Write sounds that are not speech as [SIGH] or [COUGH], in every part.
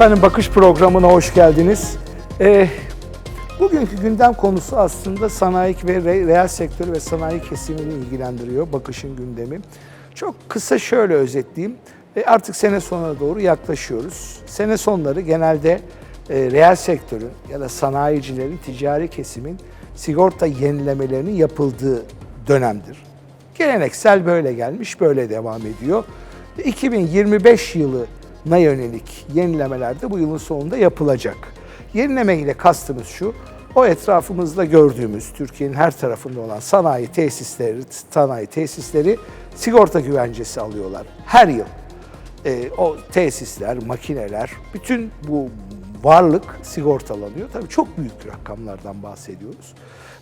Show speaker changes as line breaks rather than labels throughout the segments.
Efendim Bakış programına hoş geldiniz. Ee, bugünkü gündem konusu aslında sanayi ve re- reel sektörü ve sanayi kesimini ilgilendiriyor Bakış'ın gündemi. Çok kısa şöyle özetleyeyim. E, artık sene sonuna doğru yaklaşıyoruz. Sene sonları genelde e, reel sektörün ya da sanayicilerin, ticari kesimin sigorta yenilemelerinin yapıldığı dönemdir. Geleneksel böyle gelmiş, böyle devam ediyor. 2025 yılına yönelik yenilemeler de bu yılın sonunda yapılacak. Yenileme ile kastımız şu, o etrafımızda gördüğümüz Türkiye'nin her tarafında olan sanayi tesisleri, sanayi tesisleri sigorta güvencesi alıyorlar her yıl. Ee, o tesisler, makineler, bütün bu varlık sigortalanıyor. Tabii çok büyük rakamlardan bahsediyoruz.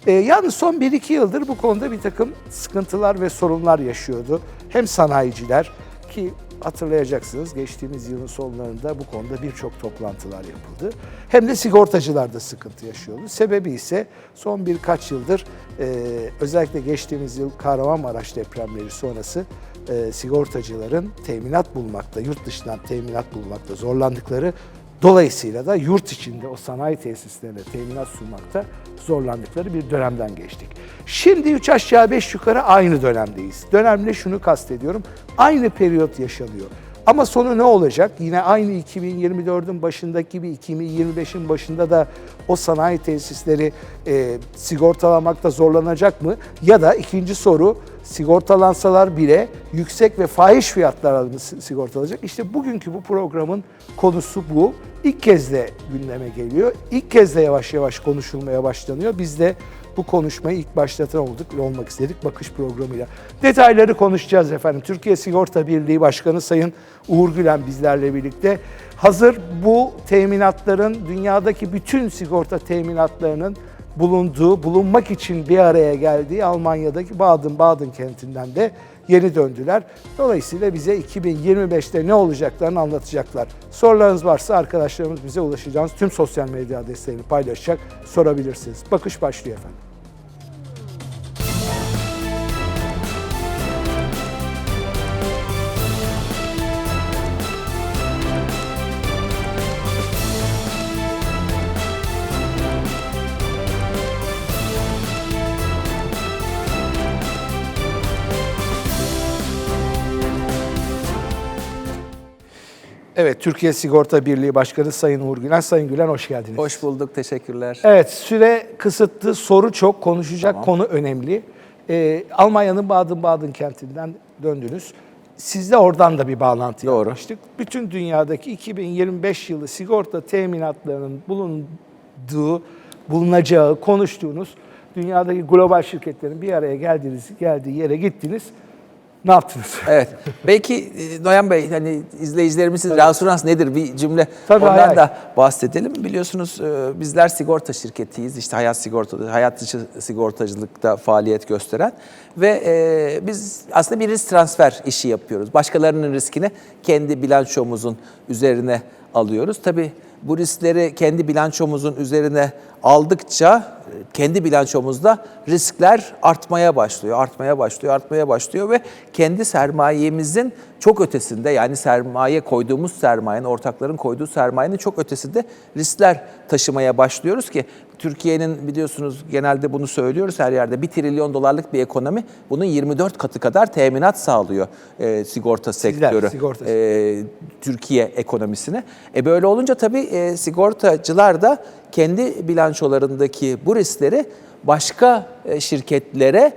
Ee, yalnız son 1-2 yıldır bu konuda bir takım sıkıntılar ve sorunlar yaşıyordu. Hem sanayiciler ki hatırlayacaksınız geçtiğimiz yılın sonlarında bu konuda birçok toplantılar yapıldı. Hem de sigortacılar da sıkıntı yaşıyordu. Sebebi ise son birkaç yıldır e, özellikle geçtiğimiz yıl Kahramanmaraş depremleri sonrası e, sigortacıların teminat bulmakta, yurt dışından teminat bulmakta zorlandıkları Dolayısıyla da yurt içinde o sanayi tesislerine teminat sunmakta zorlandıkları bir dönemden geçtik. Şimdi 3 aşağı 5 yukarı aynı dönemdeyiz. Dönemle şunu kastediyorum. Aynı periyot yaşanıyor. Ama sonu ne olacak? Yine aynı 2024'ün başındaki gibi 2025'in başında da o sanayi tesisleri e, sigortalamakta zorlanacak mı? Ya da ikinci soru sigortalansalar bile yüksek ve fahiş fiyatlarla sigortalanacak? İşte bugünkü bu programın konusu bu. İlk kez de gündeme geliyor. İlk kez de yavaş yavaş konuşulmaya başlanıyor. Biz de bu konuşmayı ilk başlatan olduk ve olmak istedik bakış programıyla. Detayları konuşacağız efendim. Türkiye Sigorta Birliği Başkanı Sayın Uğur Gülen bizlerle birlikte. Hazır bu teminatların dünyadaki bütün sigorta teminatlarının bulunduğu, bulunmak için bir araya geldiği Almanya'daki Baden-Baden kentinden de yeni döndüler. Dolayısıyla bize 2025'te ne olacaklarını anlatacaklar. Sorularınız varsa arkadaşlarımız bize ulaşacağınız tüm sosyal medya adreslerini paylaşacak, sorabilirsiniz. Bakış başlıyor efendim. Evet, Türkiye Sigorta Birliği Başkanı Sayın Uğur Gülen. Sayın Gülen hoş geldiniz.
Hoş bulduk, teşekkürler.
Evet, süre kısıtlı, soru çok, konuşacak konu önemli. Ee, Almanya'nın Baden-Baden kentinden döndünüz. Sizle oradan da bir bağlantı
Doğru.
yapmıştık. Bütün dünyadaki 2025 yılı sigorta teminatlarının bulunduğu, bulunacağı, konuştuğunuz dünyadaki global şirketlerin bir araya geldiğiniz, geldiği yere gittiniz. Ne yaptınız? [LAUGHS]
Evet. Belki e, Noyan Bey hani izleyicilerimiz reasürans nedir bir cümle
Tabii,
ondan
hay hay.
da bahsedelim. Biliyorsunuz e, bizler sigorta şirketiyiz. İşte hayat sigorta hayat dışı sigortacılıkta faaliyet gösteren ve e, biz aslında bir risk transfer işi yapıyoruz. Başkalarının riskini kendi bilançomuzun üzerine alıyoruz. Tabii bu riskleri kendi bilançomuzun üzerine aldıkça e, kendi bilançomuzda riskler artmaya başlıyor, artmaya başlıyor, artmaya başlıyor ve kendi sermayemizin çok ötesinde yani sermaye koyduğumuz sermayenin, ortakların koyduğu sermayenin çok ötesinde riskler taşımaya başlıyoruz ki Türkiye'nin biliyorsunuz genelde bunu söylüyoruz her yerde 1 trilyon dolarlık bir ekonomi bunun 24 katı kadar teminat sağlıyor e, sigorta sektörü.
sigorta
e, Türkiye ekonomisine. E böyle olunca tabii e, sigortacılar da kendi bilançolarındaki bu riskleri başka e, şirketlere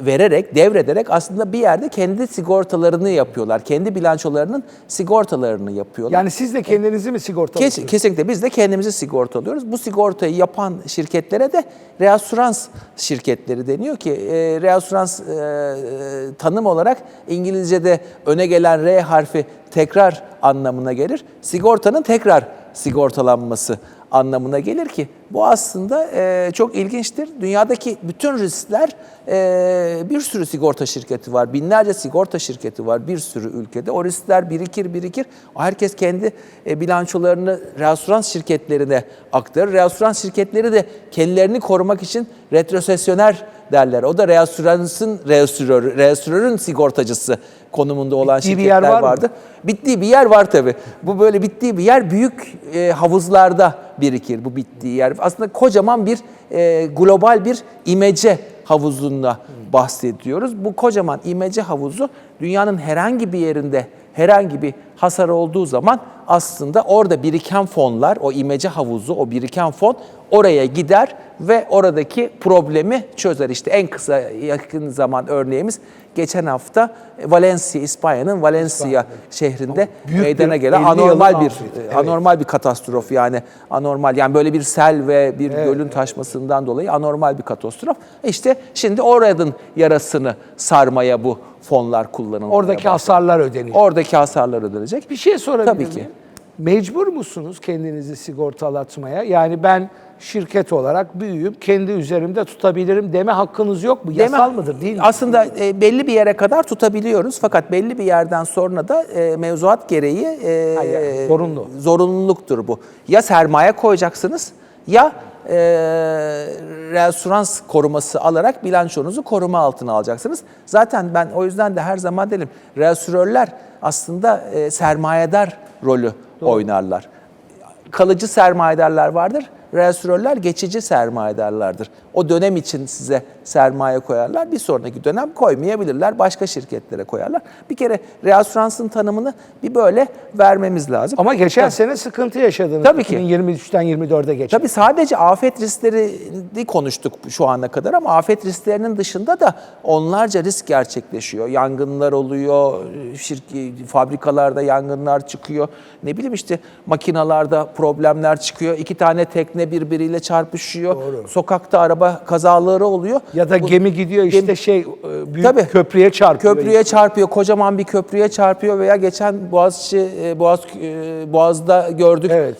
vererek, devrederek aslında bir yerde kendi sigortalarını yapıyorlar. Kendi bilançolarının sigortalarını yapıyorlar.
Yani siz de kendinizi mi sigortalıyorsunuz?
Kes, kesinlikle biz de kendimizi sigortalıyoruz. Bu sigortayı yapan şirketlere de reasürans şirketleri deniyor ki e, reasürans e, tanım olarak İngilizce'de öne gelen R harfi tekrar anlamına gelir. Sigortanın tekrar sigortalanması anlamına gelir ki Bu aslında e, çok ilginçtir. Dünyadaki bütün riskler e, bir sürü sigorta şirketi var. Binlerce sigorta şirketi var bir sürü ülkede. O riskler birikir birikir. Herkes kendi e, bilançolarını reasürans şirketlerine aktarır. Reasürans şirketleri de kendilerini korumak için retrosesyoner derler. O da reasüransın reasürörü, reasürörün sigortacısı konumunda olan
Bittiği bir
şirketler
yer var mı?
vardı. Bittiği bir yer var tabii. Bu böyle bittiği bir yer büyük e, havuzlarda birikir bu bittiği yer. Aslında kocaman bir e, global bir imece havuzunda bahsediyoruz. Bu kocaman imece havuzu dünyanın herhangi bir yerinde herhangi bir hasar olduğu zaman aslında orada biriken fonlar, o imece havuzu, o biriken fon oraya gider ve oradaki problemi çözer. İşte en kısa yakın zaman örneğimiz geçen hafta Valencia, İspanya'nın Valencia şehrinde
büyük
meydana gelen
50
anormal bir e,
Evet.
anormal bir katastrof yani anormal yani böyle bir sel ve bir gölün taşmasından dolayı anormal bir katastrof. İşte şimdi oradan yarasını sarmaya bu fonlar kullanılmaya
Oradaki
başladı.
hasarlar ödenecek.
Oradaki hasarlar ödenecek.
Bir şey sorabilir
Tabii ki.
miyim? Mecbur musunuz kendinizi sigortalatmaya? Yani ben şirket olarak büyüyüp kendi üzerimde tutabilirim deme hakkınız yok mu? Yasal
Deme-
mıdır değil mi?
Aslında e, belli bir yere kadar tutabiliyoruz fakat belli bir yerden sonra da e, mevzuat gereği e,
Ha, yani zorunlu.
zorunluluktur bu. Ya sermaye koyacaksınız ya e, reasürans koruması alarak bilançonuzu koruma altına alacaksınız. Zaten ben o yüzden de her zaman derim reasürörler aslında e, sermayedar rolü oynarlar kalıcı sermayedarlar vardır. Reasürörler geçici sermayedarlardır. O dönem için size sermaye koyarlar. Bir sonraki dönem koymayabilirler. Başka şirketlere koyarlar. Bir kere reasüransın tanımını bir böyle vermemiz lazım.
Ama geçen sene sıkıntı yaşadınız.
Tabii ki.
2023'ten 24'e geçen.
Tabii sadece afet risklerini konuştuk şu ana kadar ama afet risklerinin dışında da onlarca risk gerçekleşiyor. Yangınlar oluyor, şirki, fabrikalarda yangınlar çıkıyor. Ne bileyim işte makinalarda problemler çıkıyor. İki tane tekne birbiriyle çarpışıyor. Sokakta araba kazaları oluyor.
Ya da
Bu-
gemi gidiyor işte
Gemi-
şey e, büyük
Tabii.
köprüye çarpıyor.
Köprüye çarpıyor, kocaman bir köprüye çarpıyor veya geçen Boğaziçi, e, Boğaz, e, Boğaz'da gördük.
Evet.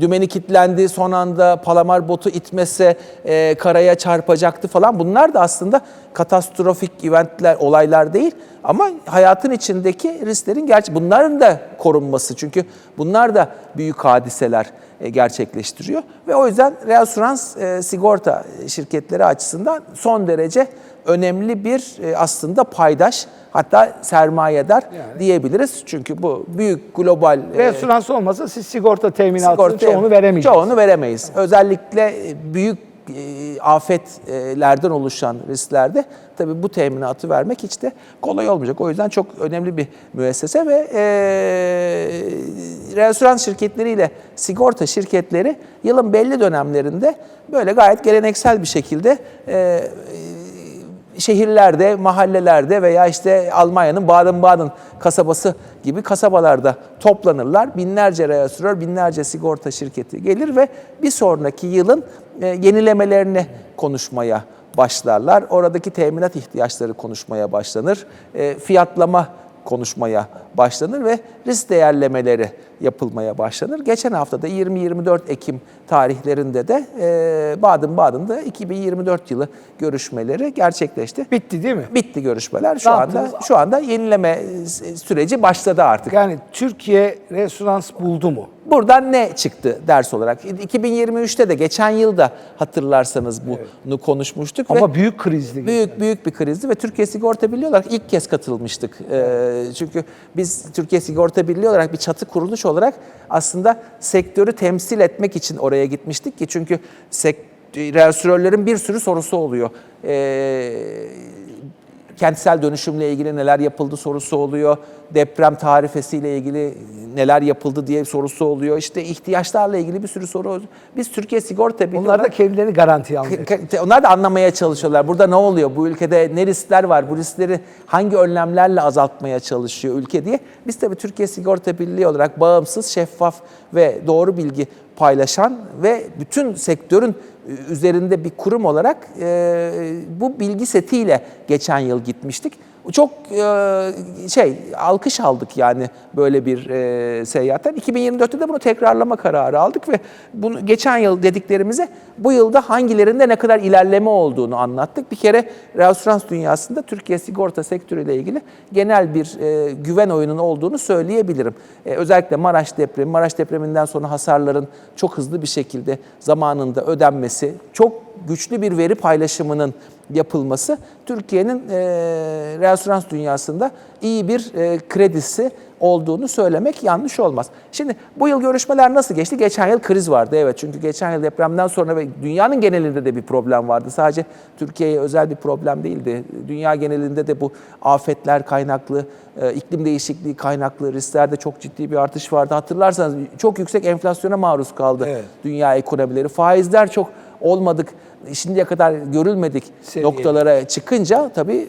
Dümeni kilitlendi, son anda palamar botu itmese e, karaya çarpacaktı falan. Bunlar da aslında katastrofik eventler, olaylar değil. Ama hayatın içindeki risklerin gerçi bunların da korunması. Çünkü bunlar da büyük hadiseler e, gerçekleştiriyor. Ve o yüzden reasürans e, sigorta şirketleri açısından son derece önemli bir e, aslında paydaş hatta sermayedar diyebiliriz. Çünkü bu büyük global e,
Reasürans olmasa siz sigorta teminatının
sigorta-
çoğunu veremeyeceksiniz.
Çoğunu veremeyiz. Özellikle e, büyük afetlerden oluşan risklerde tabii bu teminatı vermek hiç de kolay olmayacak. O yüzden çok önemli bir müessese ve e, reasürans şirketleriyle sigorta şirketleri yılın belli dönemlerinde böyle gayet geleneksel bir şekilde e, şehirlerde, mahallelerde veya işte Almanya'nın Baden-Baden kasabası gibi kasabalarda toplanırlar. Binlerce reasürör, binlerce sigorta şirketi gelir ve bir sonraki yılın e, yenilemelerini konuşmaya başlarlar. Oradaki teminat ihtiyaçları konuşmaya başlanır. E, Fiyatlama konuşmaya başlanır ve risk değerlemeleri yapılmaya başlanır. Geçen hafta da 20-24 Ekim tarihlerinde de e, Baden-Baden'da 2024 yılı görüşmeleri gerçekleşti.
Bitti değil mi?
Bitti görüşmeler. Şu
Ne
anda
yaptınız?
şu anda yenileme süreci başladı artık.
Yani Türkiye reasürans buldu mu?
Buradan ne çıktı ders olarak? 2023'te de geçen yılda hatırlarsanız bunu konuşmuştuk ve
Ama büyük krizli.
Büyük büyük bir krizdi ve Türkiye Sigorta Birliği olarak ilk kez katılmıştık. Ee, çünkü biz Türkiye Sigorta Birliği olarak bir çatı kuruluş olarak aslında sektörü temsil etmek için oraya gitmiştik ki çünkü sek reasürörlerin bir sürü sorusu oluyor. Ee, kentsel dönüşümle ilgili neler yapıldı sorusu oluyor. Deprem tarifesiyle ilgili neler yapıldı diye sorusu oluyor. İşte ihtiyaçlarla ilgili bir sürü soru oluyor. Biz Türkiye Sigorta Birliği
Onlar da
olarak-
kendilerini garantiye almıyor.
Ke- onlar da anlamaya çalışıyorlar. Burada ne oluyor? Bu ülkede ne riskler var? Bu riskleri hangi önlemlerle azaltmaya çalışıyor ülke diye. Biz tabii Türkiye Sigorta Birliği olarak bağımsız, şeffaf ve doğru bilgi paylaşan ve bütün sektörün üzerinde bir kurum olarak e, bu bilgi setiyle geçen yıl gitmiştik. Çok e, şey alkış aldık yani böyle bir e, seyahatten. 2024'te de bunu tekrarlama kararı aldık ve bunu geçen yıl dediklerimize bu yılda hangilerinde ne kadar ilerleme olduğunu anlattık. Bir kere reasürans dünyasında Türkiye sigorta sektörüyle ilgili genel bir e, güven oyunun olduğunu söyleyebilirim. Özellikle Maraş depremi, Maraş depreminden sonra hasarların çok hızlı bir şekilde zamanında ödenmesi, çok güçlü bir veri paylaşımının yapılması Türkiye'nin e, reasürans dünyasında iyi bir e, kredisi olduğunu söylemek yanlış olmaz. Şimdi bu yıl görüşmeler nasıl geçti? Geçen yıl kriz vardı evet çünkü geçen yıl depremden sonra ve dünyanın genelinde de bir problem vardı. Sadece Türkiye'ye özel bir problem değildi. Dünya genelinde de bu afetler kaynaklı, e, iklim değişikliği kaynaklı risklerde çok ciddi bir artış vardı. Hatırlarsanız çok yüksek enflasyona maruz kaldı
Evet.
dünya ekonomileri. Faizler çok olmadık, şimdiye kadar görülmedik
Seviyede.
noktalara çıkınca tabii e,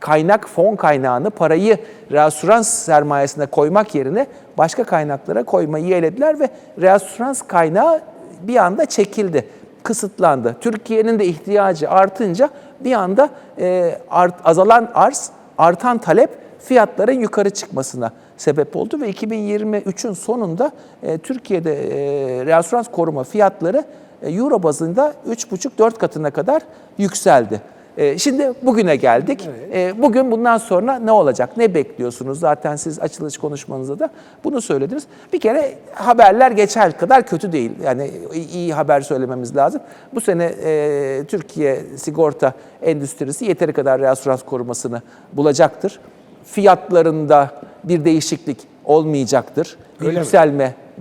kaynak, fon kaynağını, parayı reasürans sermayesine koymak yerine başka kaynaklara koymayı yeğlediler ve reasürans kaynağı bir anda çekildi, kısıtlandı. Türkiye'nin de ihtiyacı artınca bir anda e, art, azalan arz, artan talep fiyatların yukarı çıkmasına sebep oldu ve 2023'ün sonunda e, Türkiye'de e, reasürans koruma fiyatları euro bazında 3,5-4 katına kadar yükseldi. E, Şimdi bugüne geldik. E, Bugün bundan sonra ne olacak? Ne bekliyorsunuz? Zaten siz açılış konuşmanızda da bunu söylediniz. Bir kere haberler geçer kadar kötü değil. Yani iyi haber söylememiz lazım. Bu sene e, Türkiye sigorta endüstrisi yeteri kadar reasürans korumasını bulacaktır. Fiyatlarında bir değişiklik olmayacaktır.
Öyle mi?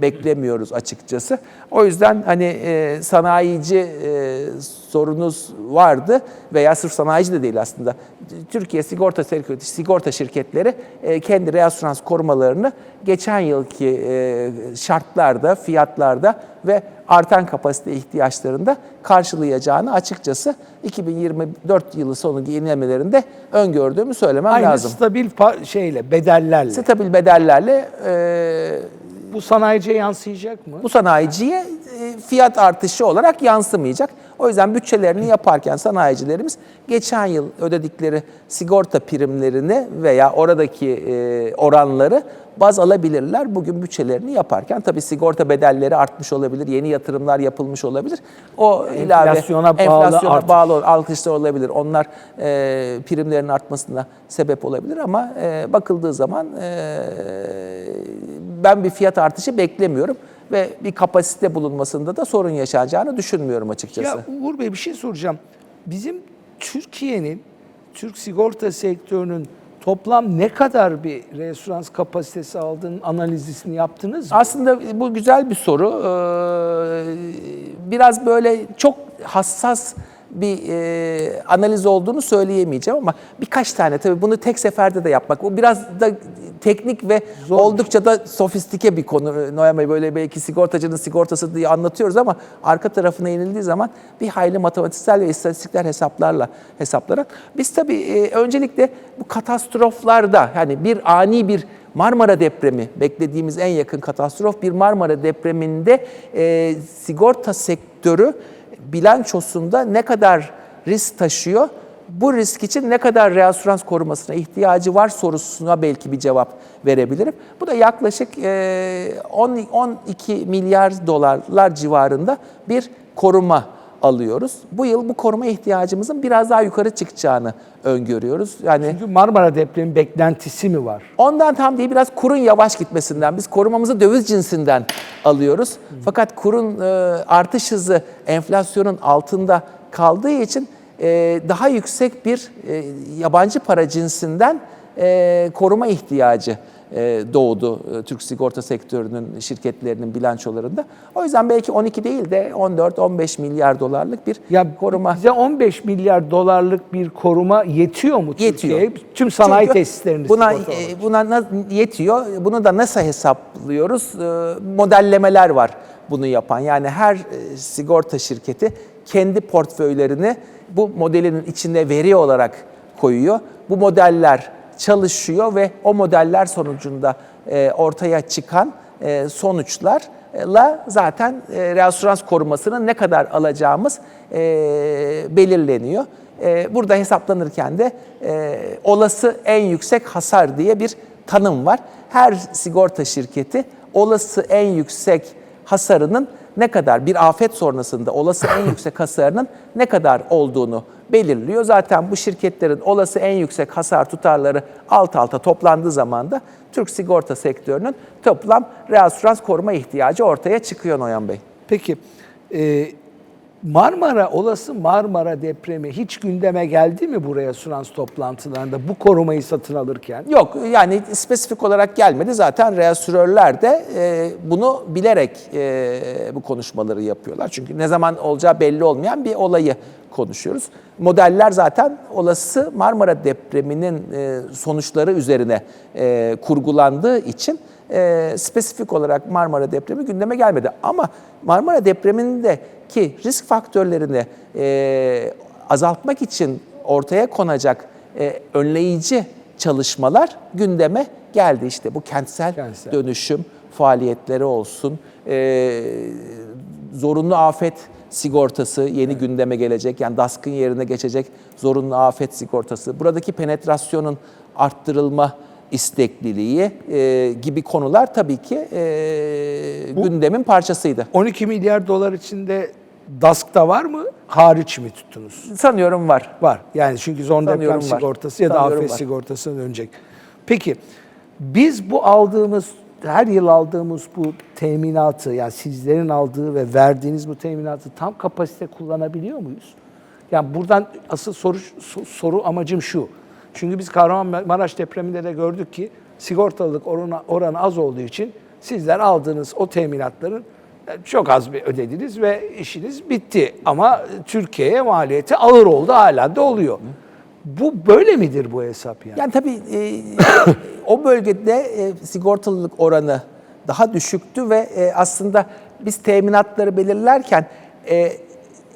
Beklemiyoruz açıkçası. O yüzden hani e, sanayici e, sorunuz vardı veya sırf sanayici de değil aslında. Türkiye sigorta sigorta şirketleri e, kendi reasürans korumalarını geçen yılki e, şartlarda, fiyatlarda ve artan kapasite ihtiyaçlarında karşılayacağını açıkçası 2024 yılı sonu yenilemelerinde öngördüğümü söylemem
Aynı
lazım.
stabil pa- şeyle, bedellerle.
Stabil bedellerle e,
Bu sanayiciye yansıyacak mı?
bu sanayiciye e, fiyat artışı olarak yansımayacak. O yüzden bütçelerini yaparken sanayicilerimiz geçen yıl ödedikleri sigorta primlerini veya oradaki e, oranları baz alabilirler. Bugün bütçelerini yaparken tabii sigorta bedelleri artmış olabilir, yeni yatırımlar yapılmış olabilir. O ilave
Enflasyona bağlı
enflasyona
artış.
bağlı artışlar olabilir. Onlar e, primlerin artmasına sebep olabilir ama e, bakıldığı zaman e, ben bir fiyat artışı beklemiyorum ve bir kapasite bulunmasında da sorun yaşanacağını düşünmüyorum açıkçası.
Ya Uğur Bey bir şey soracağım. Bizim Türkiye'nin, Türk sigorta sektörünün toplam ne kadar bir reasürans kapasitesi aldığının analizini yaptınız mı?
Aslında bu güzel bir soru. Ee, Biraz böyle çok hassas bir e, analiz olduğunu söyleyemeyeceğim ama birkaç tane tabii bunu tek seferde de yapmak. Bu biraz da teknik ve oldukça da sofistike bir konu. Noyan Bey böyle belki sigortacının sigortası diye anlatıyoruz ama arka tarafına inildiği zaman bir hayli matematiksel ve istatistikler hesaplarla hesaplanan. Biz tabii e, öncelikle bu katastroflarda yani bir ani bir Marmara depremi beklediğimiz en yakın katastrof bir Marmara depreminde e, sigorta sektörü bilançosunda ne kadar risk taşıyor? Bu risk için ne kadar reasürans korumasına ihtiyacı var sorusuna belki bir cevap verebilirim. Bu da yaklaşık e, 10 12 milyar dolarlar civarında bir koruma alıyoruz. Bu yıl bu koruma ihtiyacımızın biraz daha yukarı çıkacağını öngörüyoruz. Yani
Çünkü Marmara depremi beklentisi mi var?
Ondan tam değil biraz kurun yavaş gitmesinden. Biz korumamızı döviz cinsinden alıyoruz. Fakat kurun e, artış hızı enflasyonun altında kaldığı için e, daha yüksek bir e, yabancı para cinsinden e, koruma ihtiyacı doğdu e, Türk sigorta sektörünün şirketlerinin bilançolarında. O yüzden belki 12 değil de 14-15 milyar dolarlık bir
Ya
koruma
bize 15 milyar dolarlık bir koruma yetiyor mu
Yetiyor.
Türkiye'ye? Tüm sanayi
Çünkü
tesislerini
buna e, buna na- yetiyor. Bunu da nasıl hesaplıyoruz? E, Modellemeler var bunu yapan. Yani her e, sigorta şirketi kendi portföylerini bu modelinin içine veri olarak koyuyor. Bu modeller çalışıyor ve o modeller sonucunda e, ortaya çıkan e, sonuçlarla zaten e, reasürans korumasını ne kadar alacağımız e, belirleniyor. burada hesaplanırken de olası en yüksek hasar diye bir tanım var. Her sigorta şirketi olası en yüksek hasarının ne kadar bir afet sonrasında olası en [COUGHS] yüksek hasarının ne kadar olduğunu belirliyor. Zaten bu şirketlerin olası en yüksek hasar tutarları alt alta toplandığı zaman da Türk sigorta sektörünün toplam reasürans koruma ihtiyacı ortaya çıkıyor Noyan Bey.
Peki e, Marmara, olası Marmara depremi hiç gündeme geldi mi buraya Surans toplantılarında bu korumayı satın alırken?
Yok yani spesifik olarak gelmedi. Zaten reasürörler de e, bunu bilerek e, bu konuşmaları yapıyorlar. Çünkü ne zaman olacağı belli olmayan bir olayı konuşuyoruz. Modeller zaten olası Marmara depreminin e, sonuçları üzerine e, kurgulandığı için e, spesifik olarak Marmara depremi gündeme gelmedi. Ama Marmara depremindeki risk faktörlerini e, azaltmak için ortaya konacak e, önleyici çalışmalar gündeme geldi. İşte bu kentsel,
Kentsel.
dönüşüm faaliyetleri olsun, e, zorunlu afet sigortası yeni gündeme gelecek. Yani DASK'ın yerine geçecek zorunlu afet sigortası. Buradaki penetrasyonun arttırılma istekliliği e, gibi konular tabii ki e, gündemin parçasıydı.
12 milyar dolar içinde DASK'ta var mı? Hariç mi tuttunuz?
Sanıyorum var.
Var. Yani çünkü zon deprem
Sanıyorum var.
sigortası ya da
Sanıyorum
afet
var.
sigortasına dönecek. Peki biz bu aldığımız her yıl aldığımız bu teminatı yani sizlerin aldığı ve verdiğiniz bu teminatı tam kapasite kullanabiliyor muyuz? Yani buradan asıl soru so- soru amacım şu. Çünkü biz Kahramanmaraş depreminde de gördük ki sigortalılık oranı, oranı az olduğu için sizler aldığınız o teminatların çok az bir ödediniz ve işiniz bitti. Ama Türkiye'ye maliyeti ağır oldu hala da oluyor. Bu böyle midir bu hesap yani?
Yani tabii e, [COUGHS] o bölgede e, sigortalılık oranı daha düşüktü ve e, aslında biz teminatları belirlerken e,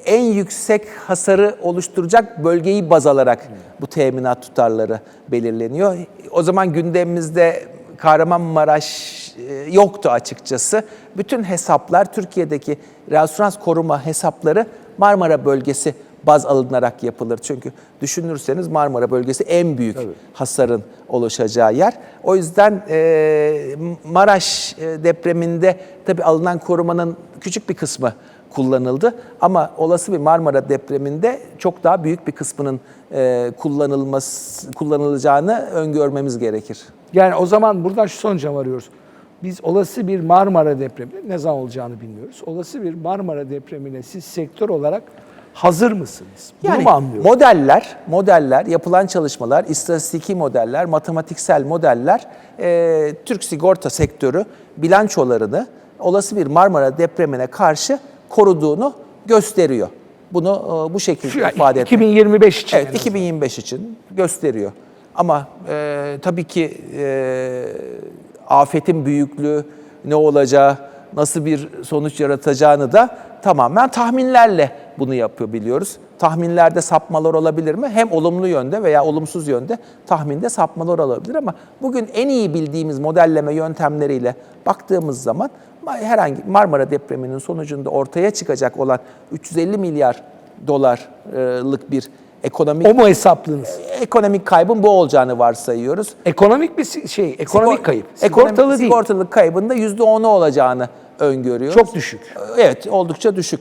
en yüksek hasarı oluşturacak bölgeyi baz alarak bu teminat tutarları belirleniyor. O zaman gündemimizde Kahramanmaraş yoktu açıkçası. Bütün hesaplar Türkiye'deki reasürans koruma hesapları Marmara bölgesi baz alınarak yapılır. Çünkü düşünürseniz Marmara bölgesi en büyük hasarın oluşacağı yer. O yüzden e, Maraş e, depreminde tabii alınan korumanın küçük bir kısmı kullanıldı. Ama olası bir Marmara depreminde çok daha büyük bir kısmının e, kullanılması kullanılacağını öngörmemiz gerekir.
Yani o zaman buradan şu sonuca varıyoruz. Biz olası bir Marmara depremi, ne zaman olacağını bilmiyoruz. Olası bir Marmara depremine siz sektör olarak hazır mısınız? Bunu
Yani
mu anlıyoruz?
modeller, modeller, yapılan çalışmalar, istatistiki modeller, matematiksel modeller e, Türk sigorta sektörü bilançolarını olası bir Marmara depremine karşı koruduğunu gösteriyor. Bunu e, bu şekilde
Şu,
ifade etmek.
2025 için.
Evet,
azından.
2025 için gösteriyor. Ama e, tabii ki e, afetin büyüklüğü ne olacağı, nasıl bir sonuç yaratacağını da tamamen tahminlerle bunu yapıyor biliyoruz. Tahminlerde sapmalar olabilir mi? Hem olumlu yönde veya olumsuz yönde tahminde sapmalar olabilir ama bugün en iyi bildiğimiz modelleme yöntemleriyle baktığımız zaman herhangi Marmara depreminin sonucunda ortaya çıkacak olan 350 milyar dolarlık bir ekonomik
O mu hesaplınız?
ekonomik kaybın bu olacağını varsayıyoruz.
Ekonomik bir şey, ekonomik
Sigor-
kayıp.
Sigortalı
Sigortalı değil.
Sigortalık kaybında %10'u olacağını öngörüyoruz.
Çok düşük.
Evet, oldukça düşük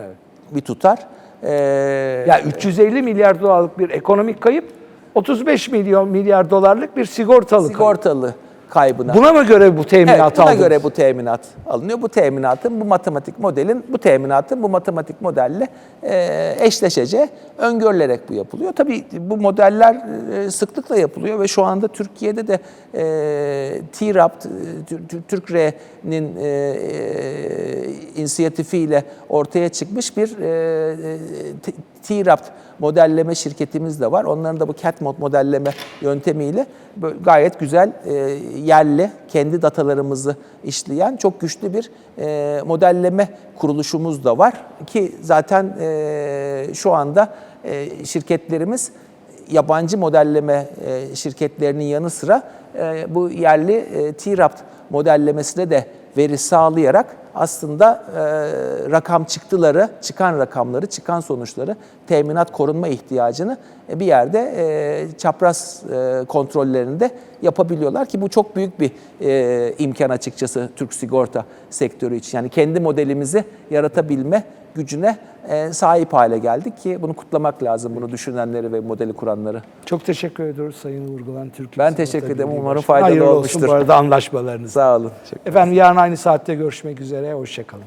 Evet.
bir tutar. Ee,
Ya 350 milyar dolarlık bir ekonomik kayıp, 35 milyon milyar dolarlık bir sigortalı kayıp.
Kaybına.
Buna mı göre bu teminatı
Evet, buna
aldınız?
göre bu teminat alınıyor. Bu teminatın, bu matematik modelin, bu teminatın bu matematik modelle e, eşleşeceği öngörülerek bu yapılıyor. Tabii bu modeller e, sıklıkla yapılıyor ve şu anda Türkiye'de de e, TİRAPT, e, Tür- Tür- TÜRKRE'nin e, e, inisiyatifiyle ortaya çıkmış bir e, e, modelleme şirketimiz de var. Onların da bu CATMOD modelleme yöntemiyle gayet güzel e, yerli, kendi datalarımızı işleyen çok güçlü bir e, modelleme kuruluşumuz da var. Ki zaten e, şu anda şirketlerimiz yabancı modelleme şirketlerinin yanı sıra bu yerli TİRAPT modellemesine de veri sağlayarak aslında e, rakam çıktıları, çıkan rakamları, çıkan sonuçları, teminat korunma ihtiyacını e, bir yerde e, çapraz e, kontrollerinde yapabiliyorlar ki bu çok büyük bir e, imkan açıkçası Türk sigorta sektörü için. Yani kendi modelimizi yaratabilme gücüne sahip hale geldik ki bunu kutlamak lazım bunu düşünenleri ve modeli kuranları.
Çok teşekkür ediyoruz Sayın Vurgulan Türk.
Ben teşekkür ederim. Umarım faydalı
Hayırlı
olmuştur.
olsun bu arada anlaşmalarınız.
Sağ olun.
Efendim yarın aynı saatte görüşmek üzere. Hoşçakalın.